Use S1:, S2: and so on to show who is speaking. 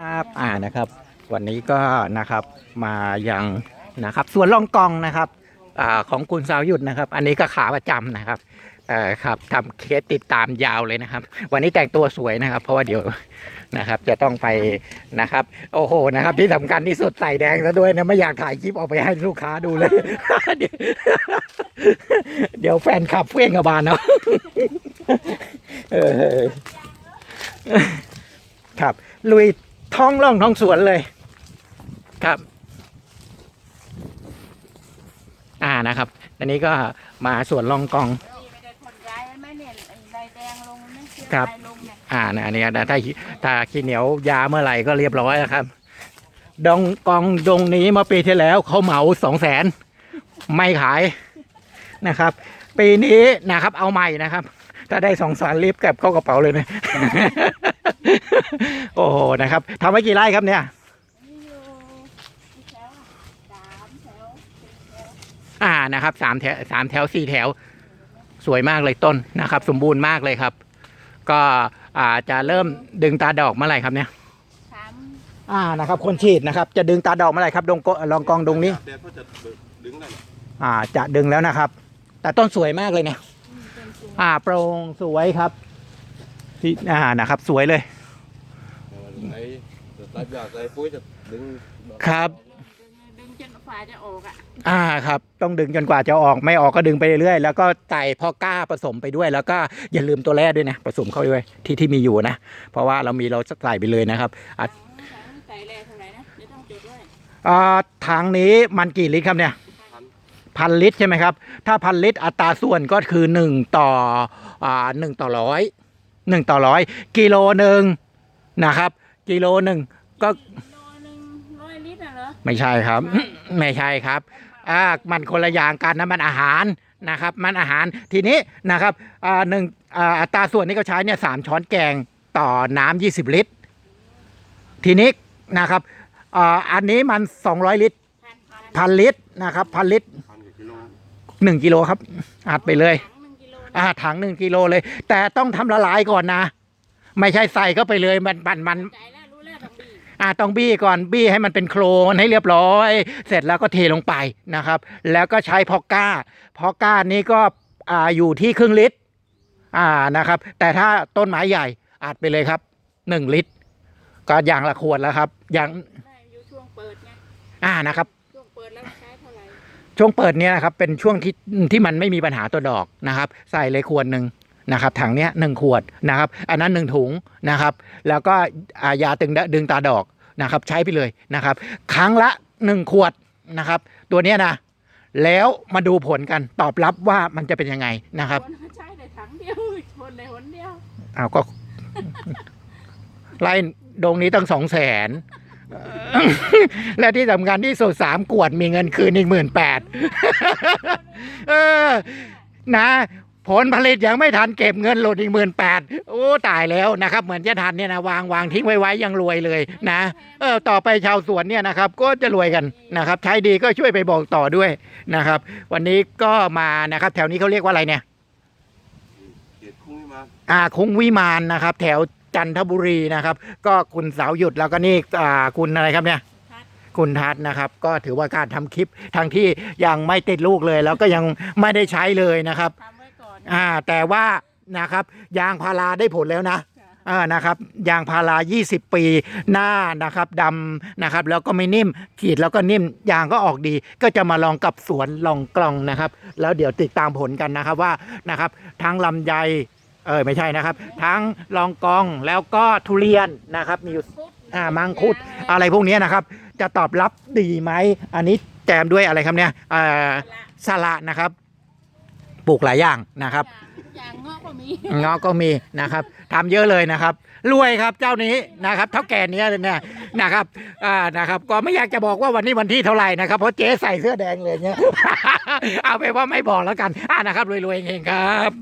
S1: ครับอ่านะครับ วันนี้ก็นะครับมายังนะครับสวนล่องกองนะครับอ่าของคุณสาวหยุดนะครับ อันนี้ก็ขาประจำนะครับเอ่อครับทำเคสติดตามยาวเลยนะครับ วันนี้แต่งตัวสวยนะครับ เพราะว่าเดี๋ยวนะครับ จะต้องไปนะครับ โอ้โหนะครับ ที่สำคัญที่สุดใส่แดงซะด้วยนะไม่อยากถ่ายคลิปออกไปให้ลูกค้าดูเลย เดี๋ยวแฟนขับเฟ้งกระบาลเนาะเออครับลุย ท้องร่องท้องสวนเลยครับ อ่านะครับ อันนี้ก็มาสวนลองกองครับ อ่านะอันนี้นะถ้าถ้าขี้เหนียวยาเมื่อไหร่ก็เรียบร้อยแล้วครับ ดองกองดงนี้มื่อปีที่แล้วเขาเหมาสองแสนไม่ขายนะครับ ปีนี้นะครับเอาใหม่นะครับ ถ้าได้สองแสนรีบเก็บเข้ากระเป๋าเลยนะ โอ้โหนะครับทำไว้กี่ไร่ครับเนี่ย
S2: นี่อยู่กี่แถวอะสามแถวสี่แถว
S1: อ่านะครับสามแถวสามแถวสี่แถว สวยมากเลยต้นนะครับ สมบูรณ์มากเลยครับ ก็อ่าจะเริ่มดึงตาดอกเมื่อไหร่ครับเนี่ย
S2: สาม
S1: อ่านะครับคนฉีดนะครับจะดึงตาดอกเมื่อไหร่ครับดงโกลองกองดงนี้
S3: แดดก็จะดึงได้
S1: อ่าจะดึงแล้วนะครับ แต่ต้นสวยมากเลยเนี่ย
S2: อืมเป็นสูง
S1: อ่าโปร่งสวยครับ ที่อ่านะครับ สวยเลย
S3: ไอ้ตัดยอดไอ้ปุ้ยจะดึง
S1: ครับ
S2: ดึงจนฝาจะออกอะ
S1: อ่าครับ ต้องดึงจนกว่าจะออกไม่ออกก็ดึงไปเรื่อยๆแล้วก็ใส่พอก้าผสมไปด้วย แล้วก็อย่าลืมตัวแรกด้วยนะผสมเข้าไปด้วยที่ที่มีอยู่นะ เพราะว่าเรามีเราใส่ไปเลยนะครับ
S2: ถังถังใส่แร่เท่าไหร่นะเดี๋ยวต้องจดด้วย
S1: อ่าถังนี้มันกี่ลิตรครับเนี่ย
S3: พัน
S1: ลิตรใช่ไหมครับ ถ้าพันลิตรอัตราส่วนก็คือหนึ่งต่ออ่าหนึ่งต่อร้อย หนึ่งต่อร้อยกิโลหนึ่งนะครับ กิโลหนึ่งก็
S2: โลหนึ่งร้อยลิตรน่ะเหรอ
S1: ไม่ใช่ครับ ไม่ใช่ครับอ่ามันคนละอย่างกันนะมันอาหารนะครับ มันอาหารทีนี้นะครับอ่าหนึ่งอ่าอัตราส่วนที่เขาใช้เนี่ยสามช้อนแกงต่อน้ำยี่สิบลิตร ทีนี้นะครับอ่าอันนี้มันสองร้อยลิตร
S2: พันพัน
S1: พันลิตรนะครับพันลิตร
S3: พันกว่ากิโล
S1: หนึ่งกิโลครับอัดไปเลย อ่าถังหนึ่งกิโลเลย แต่ต้องทำละลายก่อนนะ ไม่ใช่ใส่เข้าไปเลยมันมันมัน
S2: ใจแล้วรู้แล้วต้องดี
S1: อ่าต้องบี้ก่อนบี้ให้มันเป็นโครนให้เรียบร้อย เสร็จแล้วก็เทลงไปนะครับ แล้วก็ใช้พอกก้า พอกก้านี้ก็อ่าอยู่ที่ครึ่งลิตรอ่านะครับ แต่ถ้าต้นไม้ใหญ่อัดไปเลยครับหนึ่งลิตร ก็อย่างละขวดแล้วครับอย่าง
S2: ได้อยู่ช่วงเปิดไง
S1: อ่านะครับ ช่วงเปิดเนี่ยนะครับเป็นช่วงที่ที่มันไม่มีปัญหาตัวดอกนะครับ ใส่เลยขวดหนึ่งนะครับถังเนี้ยหนึ่งขวดนะครับ อันนั้นหนึ่งถุงนะครับ แล้วก็อายาตึงดึงตาดอกนะครับ ใช้ไปเลยนะครับ ครั้งละหนึ่งขวดนะครับ ตัวเนี้ยนะแล้วมาดูผลกันตอบรับว่ามันจะเป็นยังไงนะครับ
S2: คนเขาใช้ได้ถังเดียวชนได้หนเดียว
S1: เอาก็ไล่ดงนี้ตั้งสองแสน และที่สำคัญที่สุดสามกวดมีเงินคืนอีกหมื่นแปดเออนะผลผลิตยังไม่ทันเก็บเงินหลุดอีกหมื่นแปดโอ้ตายแล้วนะครับ เหมือนจะทันเนี่ยนะวางวางทิ้งไว้ไว้ยังรวยเลยนะเออต่อไปชาวสวนเนี่ยนะครับ ก็จะรวยกันนะครับ ใช้ดีก็ช่วยไปบอกต่อด้วยนะครับ วันนี้ก็มานะครับ แถวนี้เขาเรียกว่าอะไรเนี่ย
S3: เกียรติคุ้งนี่มา
S1: อาคงวิมานนะครับ แถว จันทบุรีนะครับ ก็คุณสาวหยุดแล้วก็นี่อ่าคุณอะไรครับเนี่ย
S2: ทัด
S1: คุณทัศน์นะครับ ก็ถือว่าการทำคลิปทั้งที่ยังไม่ติดลูกเลย แล้วก็ยังไม่ได้ใช้เลยนะครับ
S2: ทำไว้ก่อน
S1: อ่าแต่ว่านะครับยางพาราได้ผลแล้วนะ
S2: ค่ะ
S1: อ่านะครับยางพารา 20 ปีหน้านะครับดำนะครับ แล้วก็ไม่นิ่มขีดแล้วก็นิ่มยางก็ออกดี ก็จะมาลองกับสวนลองกลองนะครับ แล้วเดี๋ยวติดตามผลกันนะครับว่านะครับทั้งลำไย เออไม่ใช่นะครับ ทั้งลองกองแล้วก็ทุเรียนนะครับ มีอยู่
S2: คุด
S1: อ่ามังคุดอะไรพวกนี้นะครับ จะตอบรับดีไหมอันนี้แจมด้วยอะไรครับเนี่ยอ่า
S2: ละ
S1: สละนะครับ ปลูกหลายอย่างนะครับ
S2: อย่างเงาะก็มี
S1: เงาะก็มีนะครับทำเยอะเลยนะครับรวยครับเจ้านี้นะครับเท่าแก่เนี้ยเนี่ยนะครับอ่านะครับ ก็ไม่อยากจะบอกว่าวันนี้วันที่เท่าไหร่นะครับ เพราะเจ๊ใส่เสื้อแดงเลยเนี่ยเอาไปนว่าไม่บอกแล้วกันอ่านะครับรวยๆเองครับ